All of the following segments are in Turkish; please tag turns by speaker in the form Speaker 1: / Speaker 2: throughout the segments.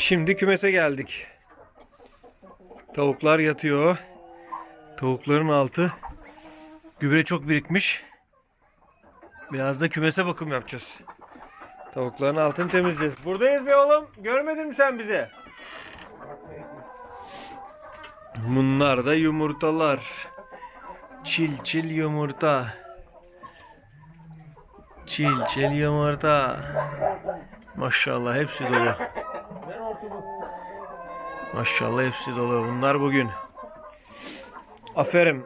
Speaker 1: Şimdi kümese geldik. Tavuklar yatıyor. Tavukların altı gübre çok birikmiş. Biraz da kümese bakım yapacağız. Tavukların altını temizleyeceğiz. Buradayız be oğlum. Görmedin mi sen bizi? Bunlar da yumurtalar. Çil çil yumurta. Çil çil yumurta. Maşallah hepsi dolu. Maşallah hepsi dolu. Bunlar bugün. Aferin.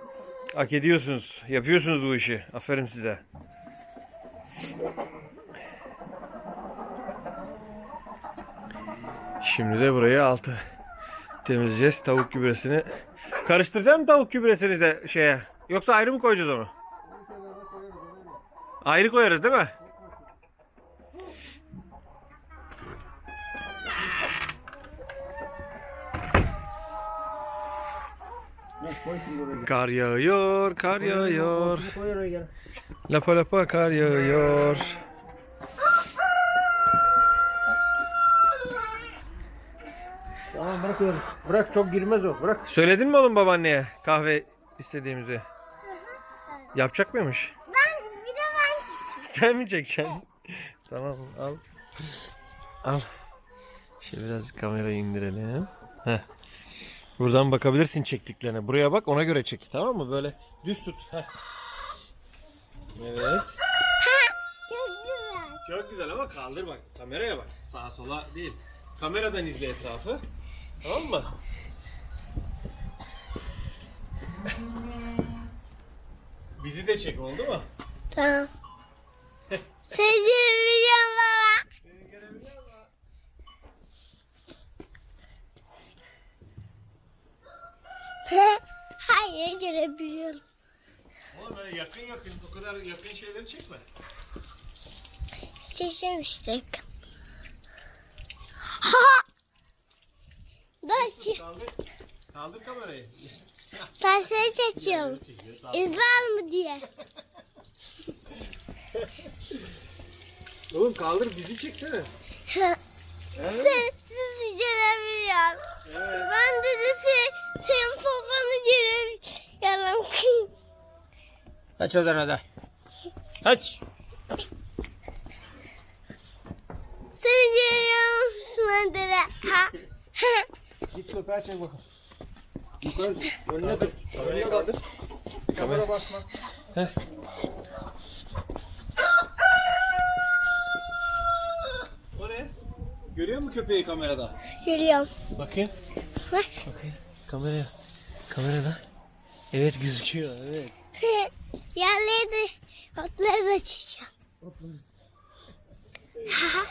Speaker 1: Hak ediyorsunuz. Yapıyorsunuz bu işi. Aferin size. Şimdi de burayı altı temizleyeceğiz. Tavuk gübresini. Karıştıracağım tavuk gübresini de şeye? Yoksa ayrı mı koyacağız onu? Ayrı koyarız değil mi? Kar yağıyor, kar yağıyor. Lapa lapa kar yağıyor.
Speaker 2: Tamam bırak öyle. Bırak çok girmez o. Bırak.
Speaker 1: Söyledin mi oğlum babaanneye kahve istediğimizi? Yapacak mıymış?
Speaker 3: Ben bir de ben
Speaker 1: Sen mi çekeceksin? tamam al. Al. Şimdi biraz kamerayı indirelim. Heh. Buradan bakabilirsin çektiklerine. Buraya bak ona göre çek. Tamam mı? Böyle düz tut. Heh. Evet.
Speaker 3: çok güzel.
Speaker 1: Çok güzel ama kaldır bak. Kameraya bak. Sağa sola değil. Kameradan izle etrafı. Tamam mı? Bizi de çek oldu mu?
Speaker 3: Tamam. Seni biliyorum baba. Hayır görebiliyorum.
Speaker 1: Oğlum böyle yakın yakın o kadar yakın şeyleri çekme.
Speaker 3: Şişemiştik. Ha! Taş,
Speaker 1: Kaldır. Kaldır kamerayı.
Speaker 3: taşları çekiyorum. İz var mı diye.
Speaker 1: Oğlum kaldır bizi çeksene.
Speaker 3: Sen,
Speaker 2: Kaç oradan hadi. Kaç.
Speaker 3: Ha? Ha?
Speaker 2: Git sokağa çek bakalım. Yukarı. Önüne tut.
Speaker 1: Kamerayı kaldır.
Speaker 2: Kamera basma.
Speaker 1: O ne? Görüyor musun köpeği kamerada?
Speaker 3: Görüyorum.
Speaker 1: Bakayım.
Speaker 3: Bak.
Speaker 1: Bakayım. Kameraya. Kamerada. Evet gözüküyor. Evet.
Speaker 3: Yerleri de, otları da. Ha?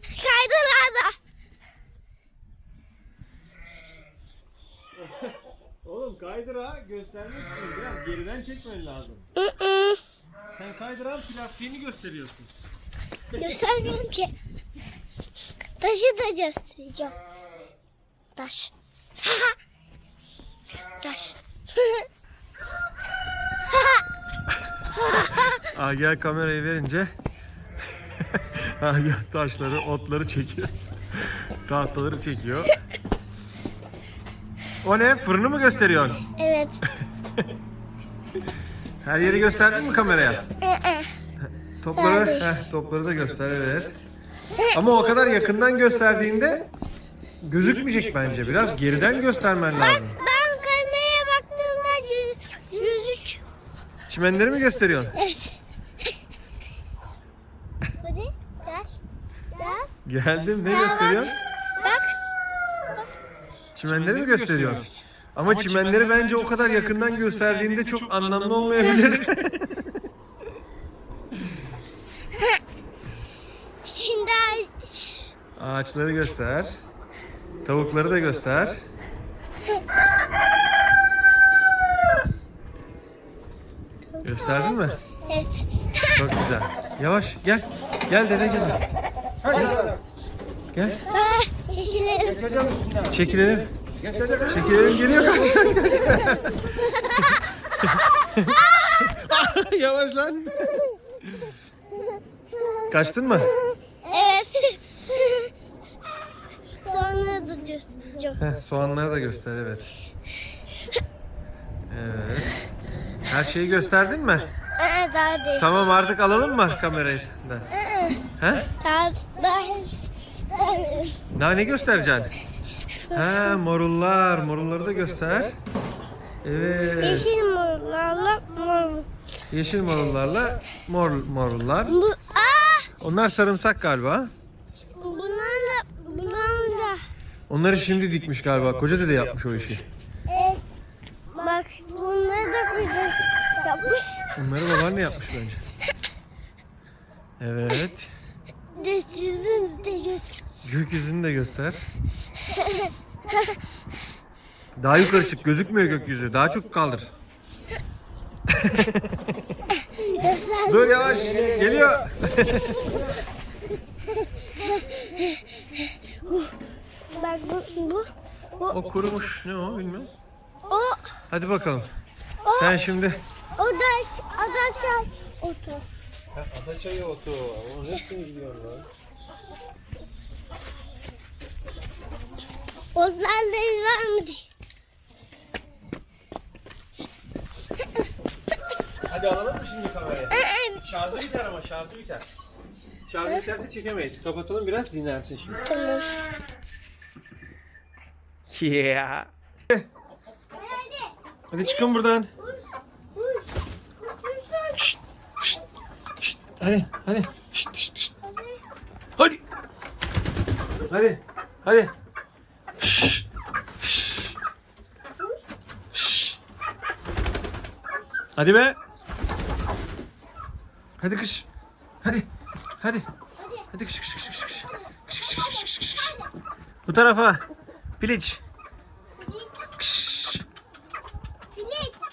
Speaker 3: Kaydılar da.
Speaker 1: Oğlum kaydıra göstermek için biraz geriden çekmen lazım. Sen kaydıran plastiğini gösteriyorsun.
Speaker 3: Göstermiyorum ki. Taşı da göstereceğim. Taş. Taş.
Speaker 1: Gel kamerayı verince gel taşları, otları çekiyor. Tahtaları çekiyor. O ne? Fırını mı gösteriyorsun?
Speaker 3: evet.
Speaker 1: Her yeri gösterdin mi kameraya?
Speaker 3: Ee,
Speaker 1: Topları,
Speaker 3: Neredeyiz?
Speaker 1: heh, topları da göster evet. Ama o kadar yakından gösterdiğinde gözükmeyecek bence. Biraz geriden göstermen lazım.
Speaker 3: ben kameraya baktığımda yüz, yüzük.
Speaker 1: Çimenleri mi gösteriyorsun?
Speaker 3: Evet. Hadi gel. Gel.
Speaker 1: Geldim. Ne gösteriyorsun?
Speaker 3: Bak.
Speaker 1: Çimenleri mi gösteriyorsun? Ama çimenleri bence o kadar yakından gösterdiğinde çok anlamlı olmayabilir.
Speaker 3: Şimdi
Speaker 1: Ağaçları göster. Tavukları da göster. Gösterdin mi?
Speaker 3: evet.
Speaker 1: Çok güzel. Yavaş gel. Gel dede gel. Gel.
Speaker 3: Aa.
Speaker 2: Geçeceğim üstünden.
Speaker 1: Çekilelim. Çekilelim geliyor kaç kaç kaç. Yavaş lan. Kaçtın mı?
Speaker 3: Evet.
Speaker 1: Heh, soğanları da göster evet. Evet. Her şeyi gösterdin mi?
Speaker 3: Ee, daha değil.
Speaker 1: Tamam artık alalım mı kamerayı? da?
Speaker 3: Ee,
Speaker 1: He?
Speaker 3: daha, daha hepsi. daha-
Speaker 1: Daha ne göstereceksin? Ha morullar. Morulları da göster. Evet.
Speaker 3: Yeşil morlarla mor.
Speaker 1: Yeşil morullarla mor morullar.
Speaker 3: Bu, aa!
Speaker 1: Onlar sarımsak galiba.
Speaker 3: Bunlarla, bunlarla.
Speaker 1: Onları şimdi dikmiş galiba. Koca dede yapmış o işi.
Speaker 3: Evet. Bak bunları da güzel
Speaker 1: Onları babaanne yapmış bence. Evet.
Speaker 3: Dışızın dışız.
Speaker 1: Gökyüzünü de göster. Daha yukarı çık. Gözükmüyor gökyüzü. Daha çok kaldır.
Speaker 3: Göster.
Speaker 1: Dur yavaş. Geliyor.
Speaker 3: Bak bu, bu, bu,
Speaker 1: O kurumuş. Ne o bilmiyorum.
Speaker 3: o,
Speaker 1: Hadi bakalım. Sen şimdi
Speaker 3: o da adaçay otu.
Speaker 1: Ataçayı otu. Onun hepsini biliyorum lan.
Speaker 3: Otlarla iz vermedi.
Speaker 1: Hadi alalım mı şimdi kamerayı?
Speaker 3: Ee,
Speaker 1: Şarjı biter ama şarjı biter. Şarjı biterse çekemeyiz. Kapatalım biraz dinlensin şimdi.
Speaker 3: Tamam.
Speaker 1: Yeah. Hadi çıkın buradan. Şşt, şşt, şşt. Hadi, hadi. Şşt, şşt, şşt. Hadi. Hadi, hadi. Şşt, şşt. Şşt. Hadi be. Hadi kış. Hadi. Hadi. Hadi kış kış kış kış kış. Kış kış kış kış kış kış. Bu tarafa. Piliç. Kış.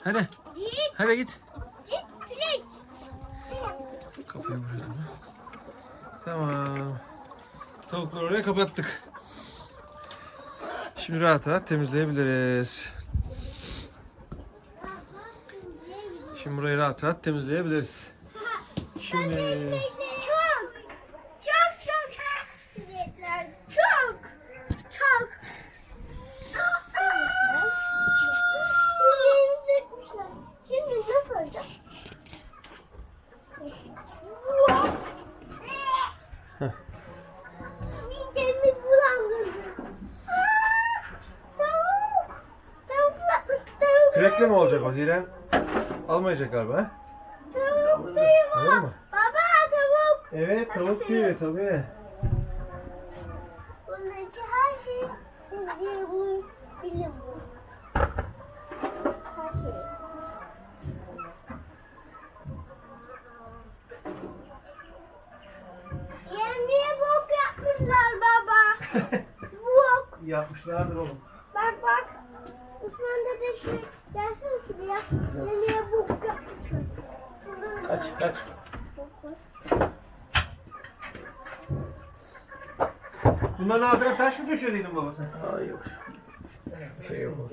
Speaker 1: Hadi. Hadi git, Vuruyordum. ha. Tamam. Tavukları oraya kapattık. Şimdi rahat rahat temizleyebiliriz. Şimdi burayı rahat rahat temizleyebiliriz. Şimdi
Speaker 3: Çok, çok, çok filekler. Çok, çok. Yüzlerini dökmüşler. Şimdi nasıl olacak? Midemi bulandırdı. Aa, Tavuk. Tavuklar, tavuk.
Speaker 1: Kürekle mi olacak o? Diren almayacak galiba. ha?
Speaker 3: Tavuk bu.
Speaker 1: Olur mu?
Speaker 3: Baba tavuk.
Speaker 1: Evet tavuk diyor tabii.
Speaker 3: Buradaki her şey diye bu bilim bu. Her şey. Yemeğe bok yapmışlar baba. bok.
Speaker 1: Yapmışlardır oğlum.
Speaker 3: Bak bak. Osman dede şu gelsene şuraya. Bok yapmışlar. Şuradan
Speaker 1: Kaç kaç. Bunların altına taş mı döşediydin baba sen?
Speaker 2: Hayır. Şey yok.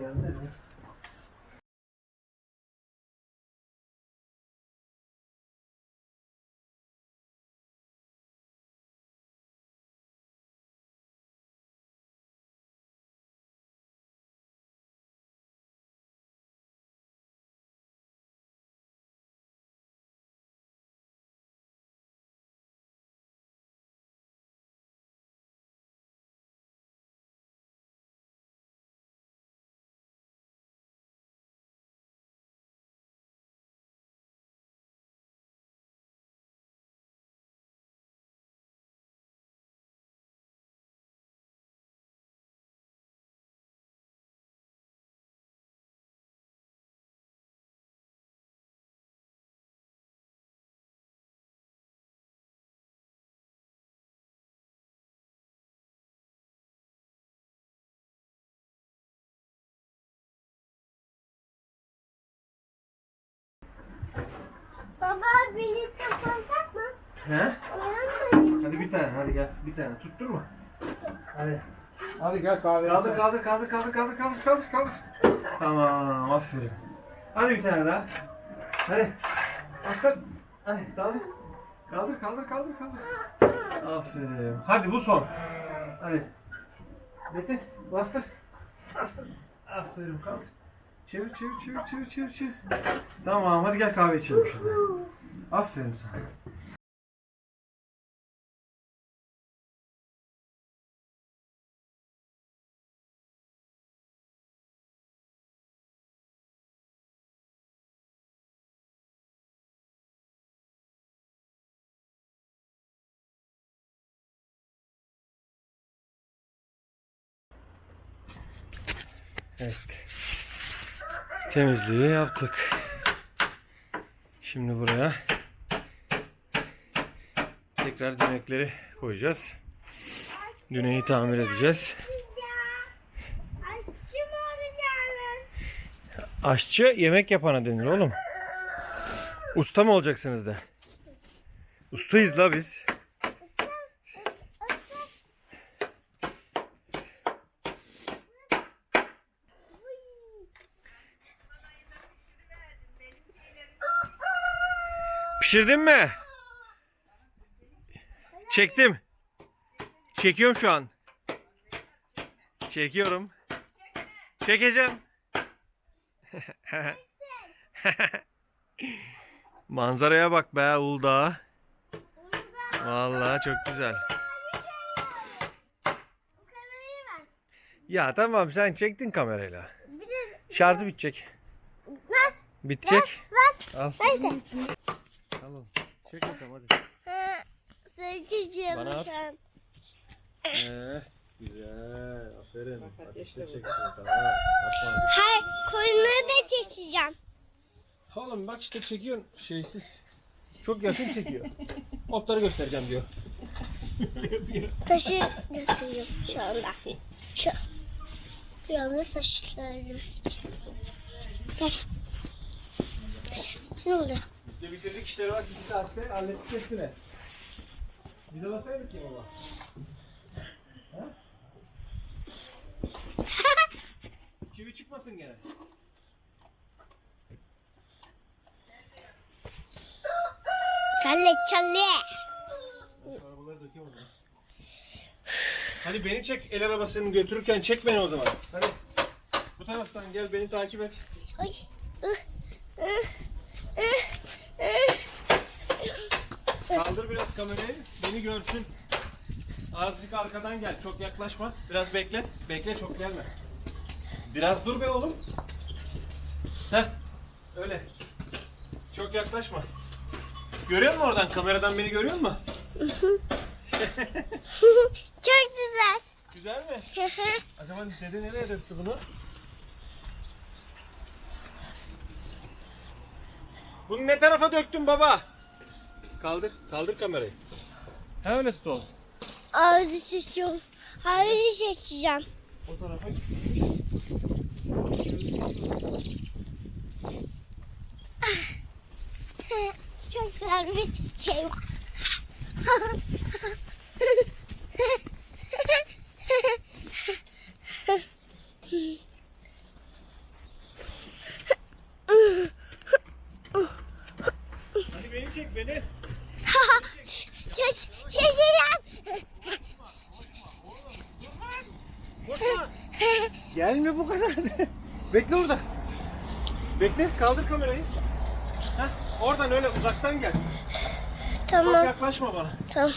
Speaker 3: Baba birlikte konsak mı?
Speaker 1: He? Hadi bir tane hadi gel. Bir tane tutturma. Hadi.
Speaker 2: Hadi gel kahve.
Speaker 1: Kaldır kaldır kaldır kaldır kaldır kaldır kaldır kaldır. Tamam aferin. Hadi bir tane daha. Hadi. Aslan. Hadi kaldır. Kaldır kaldır kaldır kaldır. Aferin. Hadi bu son. Hadi. Metin bastır. Bastın. Aferin kalk. Çevir çevir çevir çevir çevir çevir. Tamam hadi gel kahve içelim şurada. Aferin sana. Evet. Temizliği yaptık. Şimdi buraya tekrar dönekleri koyacağız. Düneyi tamir edeceğiz.
Speaker 3: Aşçı
Speaker 1: yemek yapana denir oğlum. Usta mı olacaksınız da? Ustayız la biz. Pişirdin mi? Çektim. Çekiyorum şu an. Çekiyorum. Çekeceğim. Manzaraya bak be Uludağ. Vallahi çok güzel. Ya tamam sen çektin kamerayla. Şarjı bitecek. Bitecek. Al. Tamam. Çek bakalım hadi.
Speaker 3: Ha, Seçeceğim
Speaker 1: Bana at.
Speaker 3: sen.
Speaker 1: Ee, güzel. Aferin. Ateşte çektin. Tamam. Aferin.
Speaker 3: Hayır, koyunu da çekeceğim.
Speaker 1: Oğlum bak işte çekiyorsun şeysiz. Çok yakın çekiyor. Otları göstereceğim diyor.
Speaker 3: Taşı gösteriyorum şu anda. Şu, şu anda saçları gösteriyorum. Taş. Taş. Ne oluyor?
Speaker 1: De bitirdik işleri bak 2 saatte hallettik hepsini. Bir de bakayım ki baba. Çivi çıkmasın gene.
Speaker 3: Çalle çalle.
Speaker 1: Arabaları dökeyim o zaman. Hadi beni çek el arabasını götürürken çek beni o zaman. Hadi. Bu taraftan gel beni takip et.
Speaker 3: Ay. İh, ih, ih.
Speaker 1: Kaldır biraz kamerayı. Beni görsün. Azıcık arkadan gel. Çok yaklaşma. Biraz bekle. Bekle çok gelme. Biraz dur be oğlum. Heh. Öyle. Çok yaklaşma. Görüyor musun oradan? Kameradan beni görüyor musun?
Speaker 3: Çok güzel.
Speaker 1: Güzel mi? Acaba dede nereye döktü bunu? Bunu ne tarafa döktün baba? Kaldır, kaldır kamerayı. Ha öyle tut oğlum.
Speaker 3: Ağzı seçiyorum. Ağzı seçeceğim.
Speaker 1: O tarafa
Speaker 3: Çok güzel bir şey var.
Speaker 1: Hadi beni çek beni.
Speaker 3: Ses, seçeceğim.
Speaker 1: Koşma. Gelme bu kadar. Bekle orada. Bekle kaldır kamerayı. Heh, oradan öyle uzaktan gel. Çok
Speaker 3: Tamam,
Speaker 1: yaklaşma bana.
Speaker 3: tamam.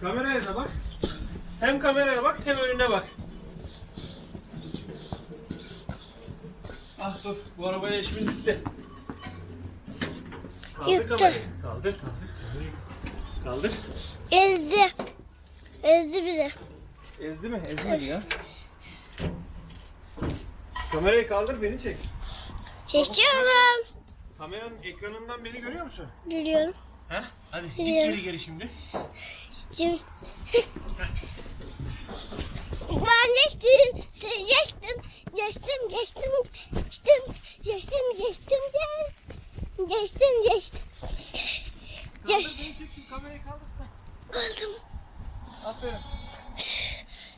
Speaker 1: Kameraya da bak. Hem kameraya bak hem önüne bak. Ah dur bu arabaya işimiz bitti. Kaldır
Speaker 3: Yıktı.
Speaker 1: kamerayı. Kaldır kaldır. Kaldır.
Speaker 3: Ezdi. Ezdi bizi.
Speaker 1: Ezdi mi? Ezmedi ya. Kamerayı kaldır beni çek.
Speaker 3: Çekiyorum.
Speaker 1: Kameranın ekranından beni görüyor musun?
Speaker 3: Biliyorum.
Speaker 1: Ha? Hadi git
Speaker 3: Biliyorum.
Speaker 1: geri geri şimdi.
Speaker 3: Şimdi... Ben geçtim, sen geçtin, geçtim, geçtim, geçtim, geçtim, geçtim, geçtim, geçtim, geçtim.
Speaker 1: Kaldır beni çek şu kamerayı kaldır.
Speaker 3: Aldım.
Speaker 1: Aferin.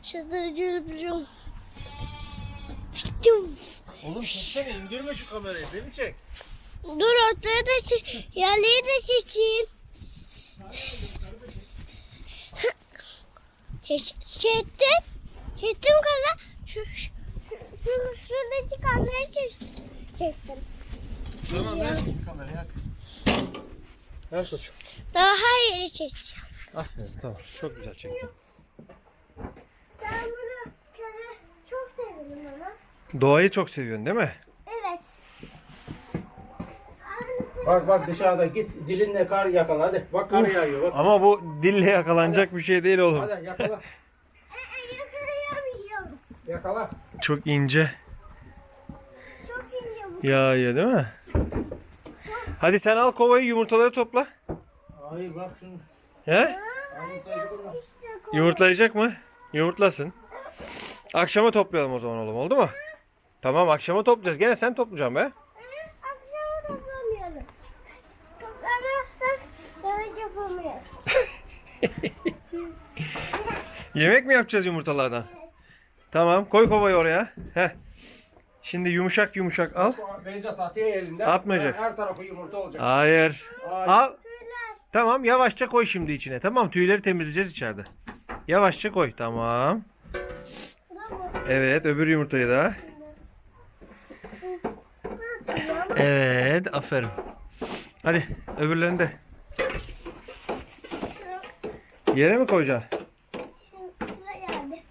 Speaker 3: Şazarcığı biliyorum. Bittim.
Speaker 1: Oğlum çeksene indirme şu kamerayı beni çek.
Speaker 3: Dur otları da çek, yerliği de çekeyim. Çek, çektim. Çektim kadar. Şu, şu, şu, kamerayı çek- çektim.
Speaker 1: Tamam ver şimdi kamerayı hadi. Ver koçum.
Speaker 3: Daha yeri çekeceğim.
Speaker 1: Aferin tamam. Çok güzel çektin.
Speaker 3: Ben bunu çok seviyorum ama.
Speaker 1: Doğayı çok seviyorsun değil mi?
Speaker 3: Evet.
Speaker 2: Bak bak dışarıda git dilinle kar yakala hadi. Bak kar yağıyor bak.
Speaker 1: Ama bu dille yakalanacak bir şey değil oğlum.
Speaker 2: Hadi yakala.
Speaker 3: Ee, yakalayamıyorum.
Speaker 2: Yakala.
Speaker 1: Çok ince
Speaker 3: Çok ince bu.
Speaker 1: yağıyor değil mi? Hadi sen al kovayı yumurtaları topla.
Speaker 2: Hayır bak şunu.
Speaker 1: He? Yumurtlayacak mı? Yumurtlasın. Akşama toplayalım o zaman oğlum oldu mu? Tamam akşama toplayacağız. Gene sen toplayacaksın be.
Speaker 3: Akşama toplamıyorum. Toplamazsak yemek yapamıyoruz.
Speaker 1: Yemek mi yapacağız yumurtalardan? Tamam koy kovayı oraya. Heh. Şimdi yumuşak yumuşak al.
Speaker 2: Beyza tahtaya elinde.
Speaker 1: Atmayacak.
Speaker 2: Her, her tarafı yumurta olacak.
Speaker 1: Hayır.
Speaker 2: Hayır.
Speaker 1: Al.
Speaker 3: Tüyler.
Speaker 1: Tamam yavaşça koy şimdi içine. Tamam tüyleri temizleyeceğiz içeride. Yavaşça koy. Tamam.
Speaker 3: Tamam.
Speaker 1: Evet öbür yumurtayı da.
Speaker 3: Ne yapacağım?
Speaker 1: Evet aferin. Hadi öbürlerini de. Yere mi koyacaksın?
Speaker 3: Şimdi sıra geldi.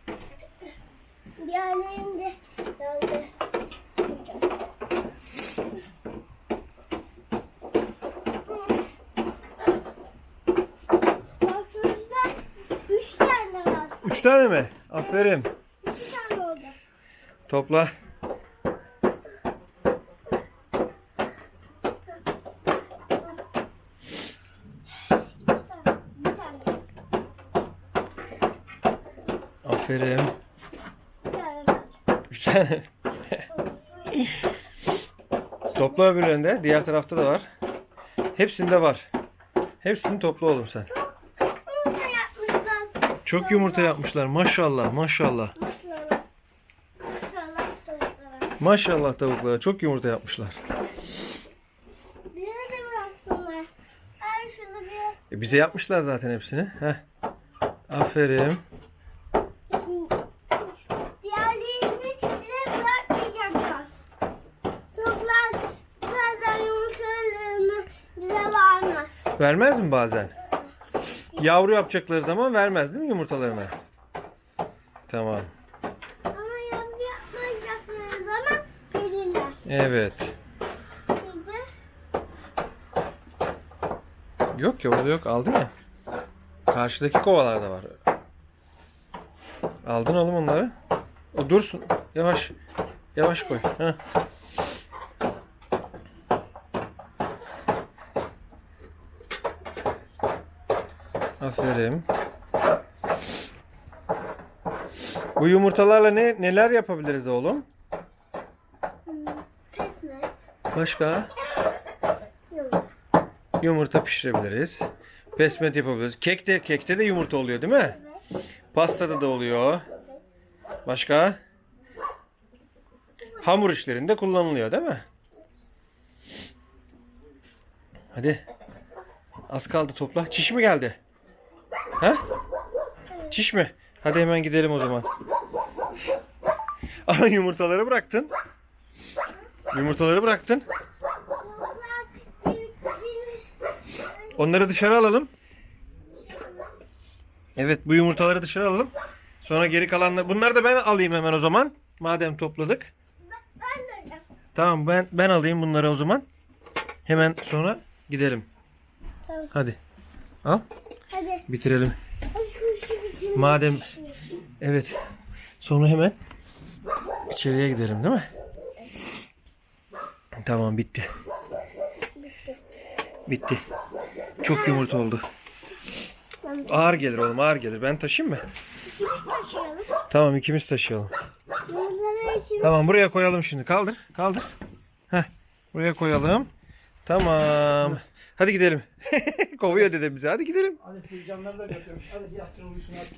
Speaker 3: Diğerlerini de geldi. Aslında üç tane var.
Speaker 1: Üç tane mi? Aferin.
Speaker 3: İki tane oldu.
Speaker 1: Topla. Aferin. Üç tane. Topla öbürlerini de. Diğer tarafta da var. Hepsinde var. Hepsini topla oğlum sen. Çok yumurta yapmışlar. Maşallah maşallah.
Speaker 3: Maşallah. Maşallah tavuklara.
Speaker 1: Çok yumurta yapmışlar.
Speaker 3: Bize de bıraksınlar. Ay şunu bir
Speaker 1: E bize yapmışlar zaten hepsini. Heh. Aferin.
Speaker 3: Diğerlerini bile bırakmayacaklar. Toplar bazen yumurtalarını bize vermez.
Speaker 1: Mi bazen? Yavru yapacakları zaman vermez değil mi yumurtalarını? Tamam.
Speaker 3: Ama yavru yapmayacakları zaman verirler.
Speaker 1: Evet. Yok ya orada yok aldın ya. Karşıdaki kovalarda var. Aldın oğlum onları. O dursun. Yavaş. Yavaş koy. Heh. Aferin. Bu yumurtalarla ne neler yapabiliriz oğlum?
Speaker 3: pesmet.
Speaker 1: Başka?
Speaker 3: Yok.
Speaker 1: Yumurta pişirebiliriz. Pesmet yapabiliriz. Kekte kekte de yumurta oluyor değil mi? Pastada da oluyor. Başka? Hamur işlerinde kullanılıyor değil mi? Hadi. Az kaldı topla. Çiş mi geldi? Ha? Çiş mi? Hadi hemen gidelim o zaman. Aa, yumurtaları bıraktın. Yumurtaları bıraktın. Onları dışarı alalım. Evet bu yumurtaları dışarı alalım. Sonra geri kalanları bunları da ben alayım hemen o zaman. Madem topladık.
Speaker 3: Ben öyle.
Speaker 1: Tamam ben ben alayım bunları o zaman. Hemen sonra gidelim.
Speaker 3: Tamam.
Speaker 1: Hadi. Al
Speaker 3: Hadi.
Speaker 1: bitirelim.
Speaker 3: Hadi.
Speaker 1: Madem evet. Sonra hemen içeriye gidelim değil mi? Tamam bitti. Bitti. Çok yumurta oldu. Ağır gelir oğlum ağır gelir. Ben taşıyayım mı?
Speaker 3: İkimiz taşıyalım.
Speaker 1: Tamam ikimiz taşıyalım. Tamam buraya koyalım şimdi. Kaldır. Kaldır. Heh. Buraya koyalım. Tamam. Hadi gidelim. Kovuyor dede bizi. Hadi gidelim.
Speaker 2: Hadi filcanları da götürün. Hadi yatsın uyusun hadi.